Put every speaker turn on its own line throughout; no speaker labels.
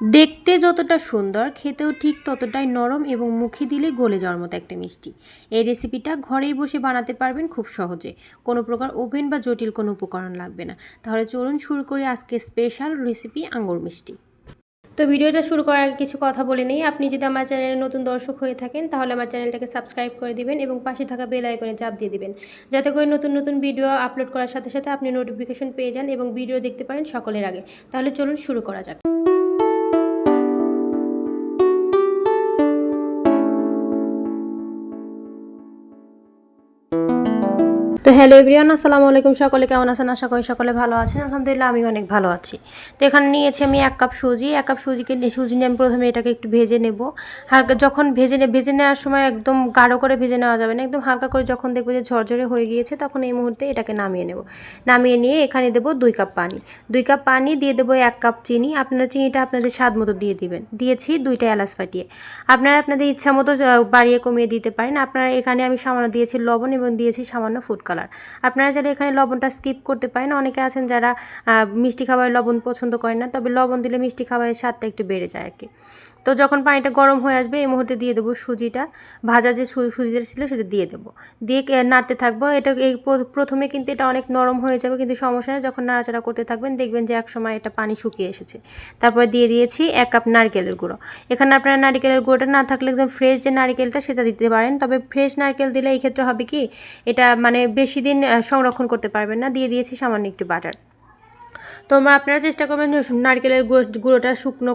দেখতে যতটা সুন্দর, খেতেও ঠিক ততটাই নরম এবং মুখে দিলে গলে যাওয়ার মতো একটা মিষ্টি। এই রেসিপিটা ঘরেই বসে বানাতে পারবেন খুব সহজে। কোনো প্রকার ওভেন বা জটিল কোনো উপকরণ লাগবে না। তাহলে চলুন শুরু করি আজকে স্পেশাল রেসিপি আঙুর মিষ্টি। তো ভিডিওটা শুরু করার আগে কিছু কথা বলে নেই। আপনি যদি আমার চ্যানেলে নতুন দর্শক হয়ে থাকেন, তাহলে আমার চ্যানেলটাকে সাবস্ক্রাইব করে দিবেন এবং পাশে থাকা বেল আইকনে চাপ দিয়ে দিবেন। যাতে করে নতুন নতুন ভিডিও আপলোড করার সাথে সাথে আপনি নোটিফিকেশন পেয়ে যান এবং ভিডিও দেখতে পারেন সকলের আগে। তাহলে চলুন শুরু করা যাক। তো হ্যালো এভরিওয়ান, আসসালামু আলাইকুম সকলে, কেমন আছেন? আশা করি সকলে ভালো আছেন। আলহামদুলিল্লাহ আমি অনেক ভালো আছি। তো এখানে নিয়েছি আমি এক কাপ সুজি। এক কাপ সুজিকে সুজি নিয়ে আমি প্রথমে এটাকে একটু ভেজে নেব। হালকা যখন ভেজে ভেজে নেওয়ার সময় একদম গাঢ় করে ভেজে নেওয়া যাবে না। একদম হালকা করে যখন দেখব যে ঝরঝরে হয়ে গিয়েছে, তখন এই মুহূর্তে এটাকে নামিয়ে নেব। নামিয়ে নিয়ে এখানে দেবো দুই কাপ পানি। দুই কাপ পানি দিয়ে দেবো এক কাপ চিনি। আপনারা চিনিটা আপনাদের স্বাদ মতো দিয়ে দিবেন। দিয়েছি দুইটা এলাচ ফাটিয়ে। আপনারা আপনাদের ইচ্ছা মতো বাড়িয়ে কমিয়ে দিতে পারেন। আপনারা এখানে আমি সামান্য দিয়েছি লবণ এবং দিয়েছি সামান্য ফুড কালার আপনারা যারা এখানে লবণটা স্কিপ করতে পারেন, অনেকে আছেন যারা মিষ্টি খাবারে লবণ পছন্দ করেন না, তবে লবণ দিলে মিষ্টি খাবারের স্বাদটা একটু বেড়ে যায় আর কি তো যখন পানিটা গরম হয়ে আসবে, এই মুহূর্তে দিয়ে দেবো সুজিটা। ভাজা যে সুজিটা ছিল সেটা দিয়ে দেবো। দিয়ে নাড়তে থাকব। এটা এই প্রথমে কিন্তু এটা অনেক নরম হয়ে যাবে, কিন্তু সমস্যা নেই। যখন নাড়াচাড়া করতে থাকবেন, দেখবেন যে এক সময় এটা পানি শুকিয়ে এসেছে। তারপর দিয়ে দিয়েছি এক কাপ নারকেলের গুঁড়ো। এখানে আপনারা নারকেলের গুঁড়োটা না থাকলে একদম ফ্রেশ যে নারকেলটা, সেটা দিতে পারেন। তবে ফ্রেশ নারকেল দিলে এই ক্ষেত্রে হবে কি, এটা মানে বেশি দিন সংরক্ষণ করতে পারবেন না। দিয়ে দিয়েছি সামান্য একটু বাটার তোমরা আপনারা চেষ্টা করবেন নারকেলের গুঁড়োটা শুকনো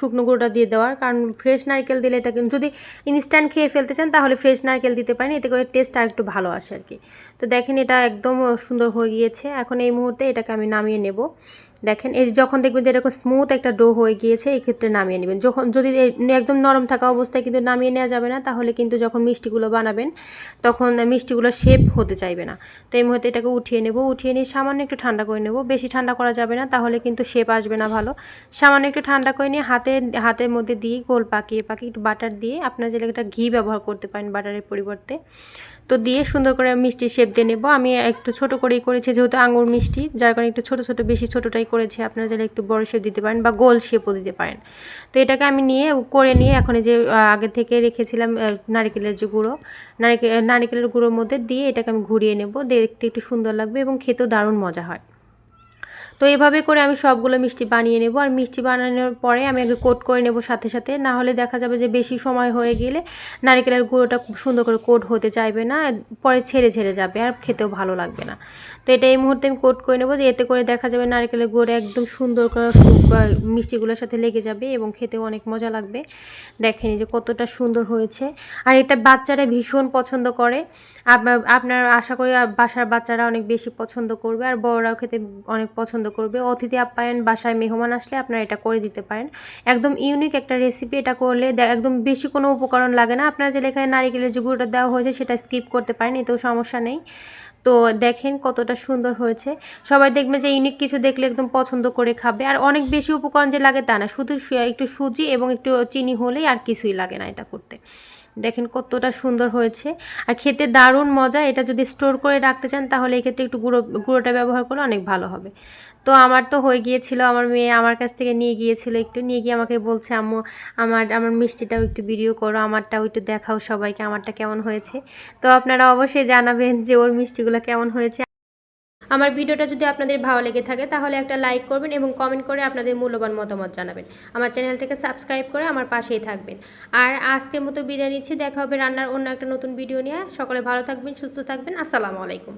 শুকনো গুঁড়োটা দিয়ে দেওয়ার। কারণ ফ্রেশ নারকেল দিলে এটা যদি ইনস্ট্যান্ট খেয়ে ফেলতে চান, তাহলে ফ্রেশ নারকেল দিতে পারেন। এতে করে টেস্ট আর একটু ভালো আসে আর কি তো দেখেন এটা একদম সুন্দর হয়ে গিয়েছে। এখন এই মুহূর্তে এটাকে আমি নামিয়ে নেব। দেখেন, এই যখন দেখবেন যে এরকম স্মুথ একটা ডো হয়ে গিয়েছে, এই ক্ষেত্রে নামিয়ে নেবেন। যখন যদি একদম নরম থাকা অবস্থায় কিন্তু নামিয়ে নেওয়া যাবে না, তাহলে কিন্তু যখন মিষ্টিগুলো বানাবেন, তখন মিষ্টিগুলো শেপ হতে চাইবে না। তো এই মুহূর্তে এটাকে উঠিয়ে নেব, উঠিয়ে নিয়ে সামান্য একটু ঠান্ডা করে নেব। বেশি ঠান্ডা করা যাবে না, তাহলে কিন্তু শেপ আসবে না ভালো। সামান্য একটু ঠান্ডা করে নিয়ে হাতে, হাতের মধ্যে দিয়ে গোল পাকিয়ে পাকিয়ে একটু বাটার দিয়ে আপনার যেটা ঘি ব্যবহার করতে পারেন বাটারের পরিবর্তে। তো দিয়ে সুন্দর করে মিষ্টি শেপ দিয়ে নেব। আমি একটু ছোট করেই করেছি, যেহেতু আঙুর মিষ্টি, যার কারণে একটু ছোট ছোট, বেশি ছোটোটাই করেছি। আপনারা যারা একটু বড় শেপ দিতে পারেন বা গোল শেপও দিতে পারেন। তো এটাকে আমি নিয়ে করে নিয়ে এখন যে আগে থেকে রেখেছিলাম নারিকেলের যে গুঁড়ো নারিকেল নারিকেলের গুঁড়োর মধ্যে দিয়ে এটাকে আমি ঘুরিয়ে নেব। দেখতে একটু সুন্দর লাগবে এবং খেতেও দারুণ মজা হয়। তো এভাবে করে আমি সবগুলো মিষ্টি বানিয়ে নেব। আর মিষ্টি বানানোর পরে আমি আগে কোট করে নেব সাথে সাথে। না হলে দেখা যাবে যে বেশি সময় হয়ে গেলে নারিকেলের গুঁড়োটা খুব সুন্দর করে কোট হতে চাইবে না পরে ছেড়ে ছেড়ে যাবে আর খেতেও ভালো লাগবে না। তো এটা এই মুহূর্তে আমি কোট করে নেব যে এতে করে দেখা যাবে নারিকেলের গুঁড়োটা একদম সুন্দর করে মিষ্টিগুলোর সাথে লেগে যাবে এবং খেতেও অনেক মজা লাগবে। দেখেন যে কতটা সুন্দর হয়েছে। আর এটা বাচ্চারা ভীষণ পছন্দ করে। আপনার আশা করি বাসার বাচ্চারা অনেক বেশি পছন্দ করবে। আর বড়রাও খেতে অনেক পছন্দ পছন্দ করবে। অতিথি আপ্যায়ন বাসায় মেহমান আসলে আপনারা এটা করে দিতে পারেন। একদম ইউনিক একটা রেসিপি এটা করলে একদম বেশি কোনো উপকরণ লাগে না। আপনারা যে এখানে নারিকেলের যে গুঁড়োটা দেওয়া হয়েছে সেটা স্কিপ করতে পারেন, এতেও সমস্যা নেই। তো দেখেন কতটা সুন্দর হয়েছে। সবাই দেখবে যে ইউনিক কিছু দেখলে একদম পছন্দ করে খাবে। আর অনেক বেশি উপকরণ যে লাগে তা না। শুধু একটু সুজি এবং একটু চিনি হলেই আর কিছুই লাগে না এটা করতে। দেখেন কতটা সুন্দর হয়েছে। আর খেতে দারুণ মজা, এটা যদি স্টোর করে রাখতে চান তাহলে এক্ষেত্রে একটু গুঁড়ো, গুঁড়োটা ব্যবহার করলে অনেক ভালো হবে। তো আমার তো হয়ে গিয়েছিল, আমার মেয়ে আমার কাছ থেকে নিয়ে গিয়েছিল একটু, নিয়ে গিয়ে আমাকে বলছে, আম্মু, আমার আমার মিষ্টিটাও একটু ভিডিও করো, আমারটাও একটু দেখাও সবাইকে, আমারটা কেমন হয়েছে? তো আপনারা অবশ্যই জানাবেন যে ওর মিষ্টিগুলো কেমন হয়েছে। আমার ভিডিওটা যদি আপনাদের ভালো লেগে থাকে, তাহলে একটা লাইক করবেন এবং কমেন্ট করে আপনাদের মূল্যবান মতামত জানাবেন। আমার চ্যানেলটাকে সাবস্ক্রাইব করে আমার পাশেই থাকবেন। আর আজকের মতো বিদায় নিচ্ছি, দেখা হবে রান্নার অন্য একটা নতুন ভিডিও নিয়ে। সকলে ভালো থাকবেন, সুস্থ থাকবেন। আসসালামু আলাইকুম।